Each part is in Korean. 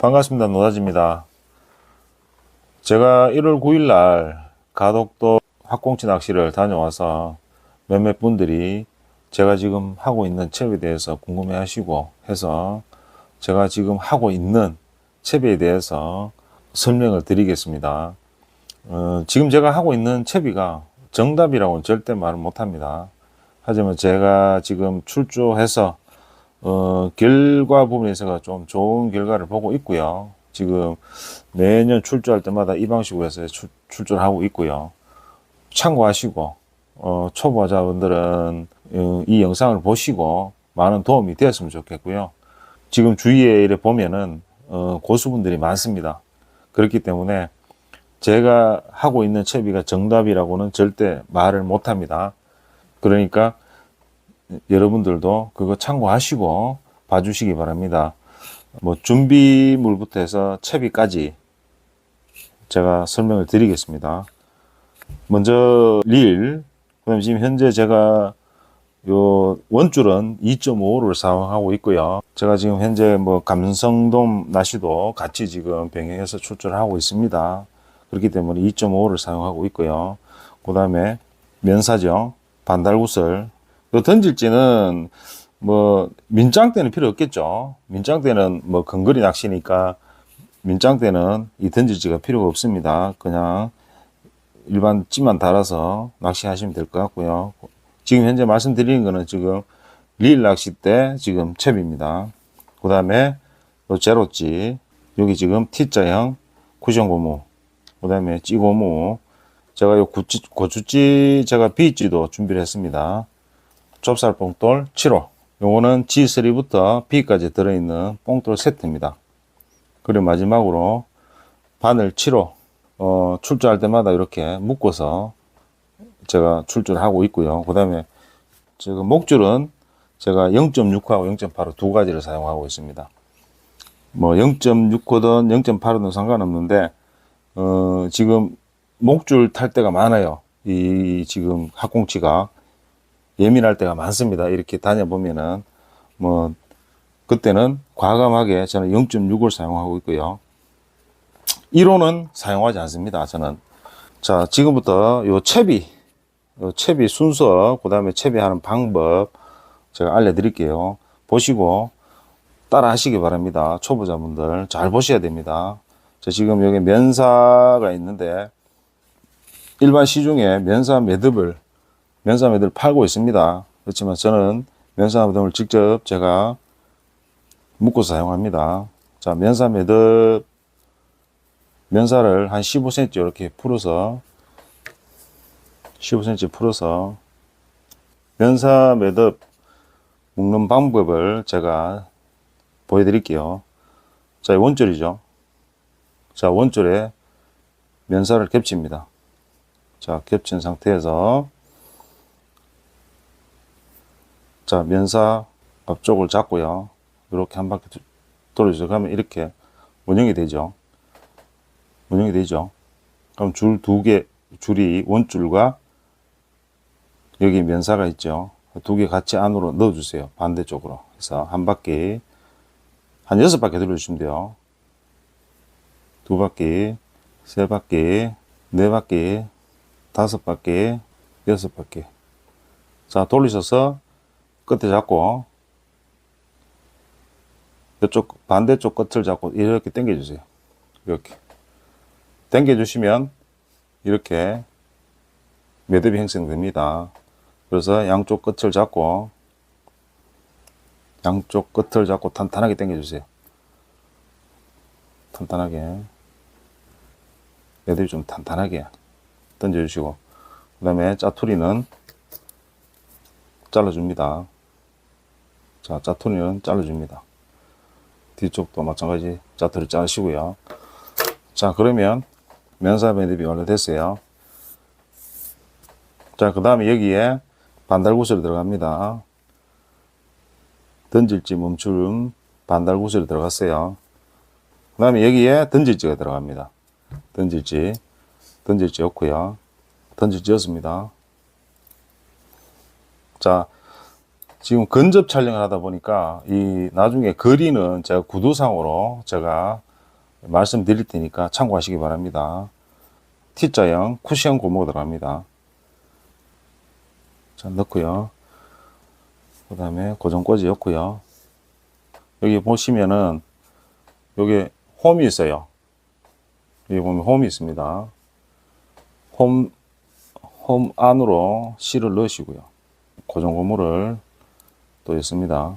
반갑습니다. 노다지입니다. 제가 1월 9일 날 가덕도 학꽁치 낚시를 다녀와서 몇몇 분들이 제가 지금 하고 있는 첩에 대해서 궁금해 하시고 해서 제가 지금 하고 있는 첩에 대해서 설명을 드리겠습니다. 어, 지금 제가 하고 있는 채비가 정답이라고는 절대 말을 못합니다. 하지만 제가 지금 출조해서 어, 결과 부분에서가 좀 좋은 결과를 보고 있고요. 지금 매년 출조할 때마다 이 방식으로 해서 출, 출조를 하고 있고요. 참고하시고 어, 초보자분들은 어, 이 영상을 보시고 많은 도움이 되었으면 좋겠고요. 지금 주위에 이래 보면은 어, 고수분들이 많습니다. 그렇기 때문에 제가 하고 있는 채비가 정답이라고는 절대 말을 못합니다. 그러니까 여러분들도 그거 참고하시고 봐주시기 바랍니다. 뭐 준비물부터 해서 채비까지 제가 설명을 드리겠습니다. 먼저 릴, 그다음에 지금 현재 제가 요 원줄은 2.5를 사용하고 있고요. 제가 지금 현재 뭐 감성돔 낚시도 같이 지금 병행해서 출조하고 있습니다. 그렇기 때문에 2.5를 사용하고 있고요. 그 다음에 면사죠. 반달구슬. 또 던질지는 뭐 민장 때는 필요 없겠죠. 민장 때는 뭐 근거리 낚시니까 민장 때는 이 던질지가 필요가 없습니다. 그냥 일반 찌만 달아서 낚시하시면 될 것 같고요. 지금 현재 말씀드리는 거는 지금 릴 낚시 때 지금 첩입니다. 그 다음에 제로찌 여기 지금 T자형 쿠션 고무 그 다음에 찌고무 제가 요 고추, 고추찌 제가 B찌도 준비를 했습니다. 좁쌀 뽕돌 7호 요거는 G3부터 B까지 들어있는 뽕돌 세트입니다. 그리고 마지막으로 바늘 7호 어, 출조할 때마다 이렇게 묶어서 제가 출조를 하고 있고요. 그 다음에 지금 목줄은 제가 0.6호하고 0.85두 가지를 사용하고 있습니다. 뭐 0.6호든 0.85든 상관없는데 어, 지금 목줄 탈 때가 많아요. 이 지금 학꽁치가 예민할 때가 많습니다. 이렇게 다녀보면은 뭐 그때는 과감하게 저는 0.6을 사용하고 있고요. 1호는 사용하지 않습니다. 저는 자 지금부터 요 채비 요 채비 순서 그 다음에 채비하는 방법 제가 알려드릴게요. 보시고 따라 하시기 바랍니다. 초보자분들 잘 보셔야 됩니다. 자, 지금 여기 면사가 있는데 일반 시중에 면사 매듭을 면사 매듭을 팔고 있습니다. 그렇지만 저는 면사 매듭을 직접 제가 묶어서 사용합니다. 자, 면사 매듭 면사를 한 15cm 이렇게 풀어서 15cm 풀어서 면사 매듭 묶는 방법을 제가 보여드릴게요. 자, 이 원줄이죠. 자, 원줄에 면사를 겹칩니다. 자, 겹친 상태에서 자, 면사 앞쪽을 잡고요. 이렇게 한 바퀴 도- 돌려주세요. 그러면 이렇게 원형이 되죠. 원형이 되죠. 그럼 줄 두 개, 줄이 원줄과 여기 면사가 있죠. 두 개 같이 안으로 넣어주세요. 반대쪽으로. 그래서 한 바퀴, 한 여섯 바퀴 돌려주시면 돼요. 두 바퀴, 세 바퀴, 네 바퀴, 다섯 바퀴, 여섯 바퀴. 자, 돌리셔서 끝에 잡고, 이쪽 반대쪽 끝을 잡고 이렇게 당겨 주세요. 이렇게. 당겨 주시면 이렇게 매듭이 형성됩니다. 그래서 양쪽 끝을 잡고 양쪽 끝을 잡고 탄탄하게 당겨 주세요. 탄탄하게 매듭이 좀 탄탄하게 던져 주시고 그 다음에 짜투리는 잘라줍니다. 자 짜투리는 잘라줍니다. 뒤쪽도 마찬가지 짜투리 자르시고요. 자 그러면 면사 매듭이 완료됐어요. 자, 그 다음에 여기에 반달구슬이 들어갑니다. 던질지 멈춤 반달구슬이 들어갔어요. 그 다음에 여기에 던질지가 들어갑니다. 던질지, 던질지 없고요. 던질지 였습니다. 자, 지금 근접 촬영을 하다 보니까 이 나중에 거리는 제가 구도상으로 제가 말씀드릴 테니까 참고하시기 바랍니다. T자형 쿠션 고무가 들어갑니다. 자, 넣고요. 그 다음에 고정꽂이 넣고요. 여기 보시면은, 여기 홈이 있어요. 여기 보면 홈이 있습니다. 홈, 홈 안으로 실을 넣으시고요. 고정 고무를 또 있습니다.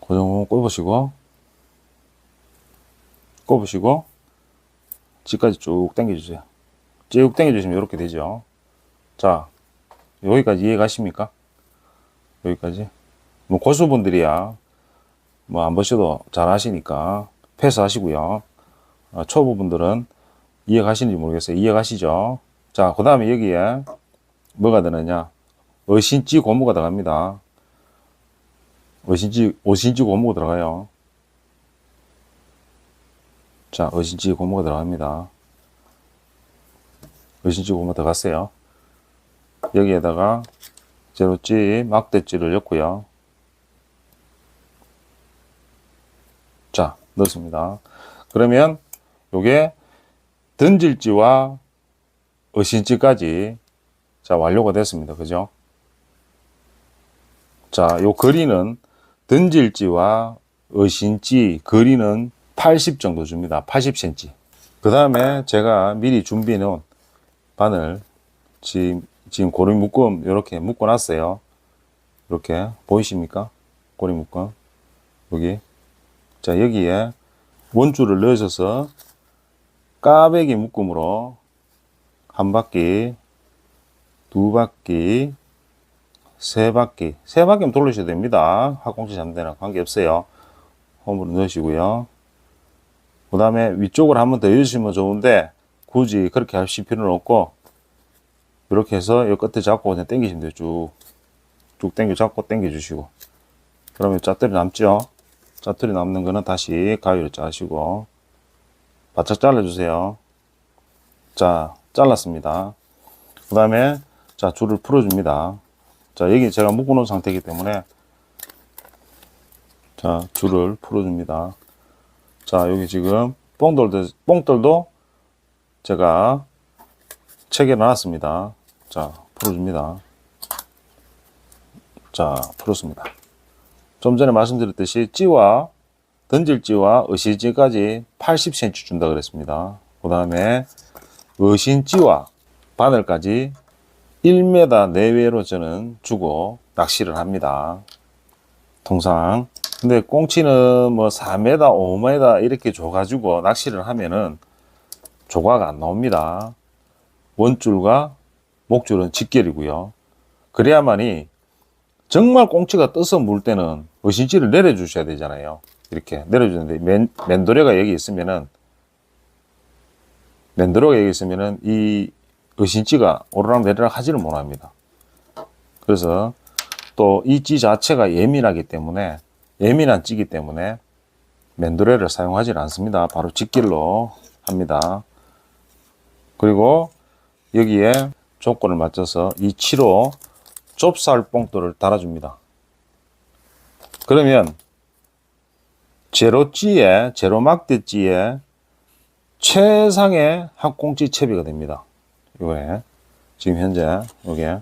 고정 꼽으시고, 꼽으시고, 뒤까지 쭉 당겨주세요. 쭉 당겨주시면 이렇게 되죠. 자, 여기까지 이해 가십니까? 여기까지. 뭐 고수분들이야, 뭐 안 보셔도 잘 하시니까 패스하시고요. 어, 초보분들은 이해 가시는지 모르겠어요. 이해 가시죠? 자, 그 다음에 여기에 뭐가 되느냐? 어신지 고무가 들어갑니다. 어신지, 어신지 고무가 들어가요. 자, 어신지 고무가 들어갑니다. 어신지 고무 들어갔어요. 여기에다가 제로찌, 막대찌를 넣고요. 자, 넣습니다. 그러면 요게 던질지와 어신지까지 자, 완료가 됐습니다. 그죠? 자, 요 거리는 던질지와 어신지 거리는 80 정도 줍니다. 80cm. 그 다음에 제가 미리 준비해 놓은 바늘 지금, 지금 고리 묶음 이렇게 묶어 놨어요. 이렇게 보이십니까? 고리 묶음. 여기. 자, 여기에 원줄을 넣으셔서 까베기 묶음으로 한 바퀴, 두 바퀴, 세 바퀴, 세 바퀴만 돌리셔도 됩니다. 학공지 잠대나 관계없어요. 홈으로 넣으시고요. 그 다음에 위쪽으로 한번 더 해주시면 좋은데 굳이 그렇게 하실 필요는 없고 이렇게 해서 이 끝에 잡고 그냥 당기시면 돼요. 쭉. 쭉 당겨 잡고 당겨 주시고 그러면 짜투리 남죠? 짜투리 남는 거는 다시 가위로 짜시고 바짝 잘라주세요. 자, 잘랐습니다. 그 다음에 자 줄을 풀어줍니다. 자, 여기 제가 묶어 놓은 상태이기 때문에 자 줄을 풀어 줍니다. 자, 여기 지금 뽕돌도, 뽕돌도 제가 책에 놨습니다. 자, 풀어 줍니다. 자, 풀었습니다. 좀 전에 말씀드렸듯이 찌와 던질찌와 어시찌까지 80cm 준다 그랬습니다. 그 다음에 어신찌와 바늘까지 1m 내외로 저는 주고 낚시를 합니다. 통상 근데 꽁치는 뭐 4m, 5m 이렇게 줘가지고 낚시를 하면은 조과가 안 나옵니다. 원줄과 목줄은 직결이고요. 그래야만이 정말 꽁치가 떠서 물 때는 어신지를 내려주셔야 되잖아요. 이렇게 내려주는데 맨, 맨도레가 여기 있으면은 맨도레가 여기 있으면은 이 어신지가 오르락 내리락 하지를 못합니다. 그래서 또 이 찌 자체가 예민하기 때문에 예민한 찌기 때문에 맨도레를 사용하지 않습니다. 바로 직길로 합니다. 그리고 여기에 조건을 맞춰서 이 치로 좁쌀 뽕돌을 달아줍니다. 그러면 제로찌에 제로막대찌에 최상의 학공찌 채비가 됩니다. 이거에 지금 현재 이게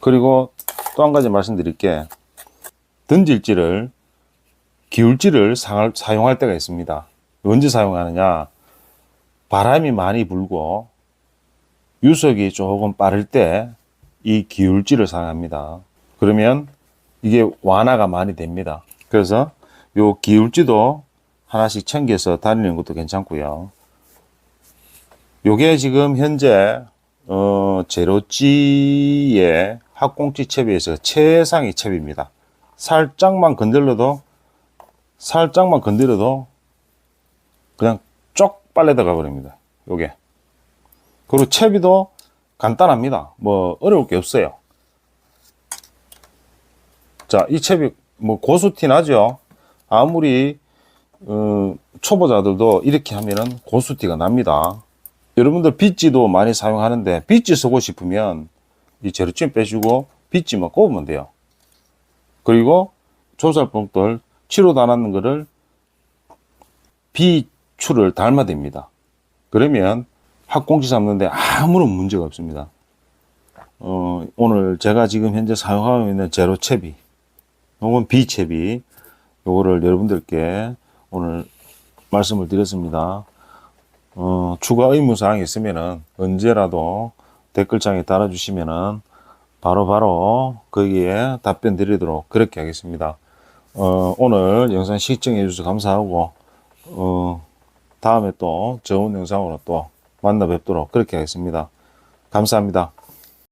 그리고 또 한 가지 말씀드릴게 던질지를 기울지를 사- 사용할 때가 있습니다. 언제 사용하느냐? 바람이 많이 불고 유속이 조금 빠를 때 이 기울지를 사용합니다. 그러면 이게 완화가 많이 됩니다. 그래서 요 기울지도 하나씩 챙겨서 다니는 것도 괜찮고요. 요게 지금 현재 어 제로찌의 학공치 채비에서 최상위 채비입니다. 살짝만 건들려도 살짝만 건드려도 그냥 쪽 빨려 들어가 버립니다. 요게. 그리고 채비도 간단합니다. 뭐 어려울 게 없어요. 자, 이 채비 뭐 고수티 나죠? 아무리 어, 초보자들도 이렇게 하면은 고수티가 납니다. 여러분들 빗지도 많이 사용하는데 빗지 쓰고 싶으면 이 제로찜 빼주고 빗지만 꼽으면 돼요. 그리고 조살봉돌 치로 달았는 거를 B추를 닮아댑니다. 그러면 학꽁지 삶는데 아무런 문제가 없습니다. 어, 오늘 제가 지금 현재 사용하고 있는 제로 채비, 혹은 비채비, 요거를 여러분들께 오늘 말씀을 드렸습니다. 어, 추가 의무사항이 있으면은 언제라도 댓글창에 달아주시면은 바로 바로 거기에 답변 드리도록 그렇게 하겠습니다. 어, 오늘 영상 시청해 주셔서 감사하고, 어, 다음에 또 좋은 영상으로 또 만나 뵙도록 그렇게 하겠습니다. 감사합니다.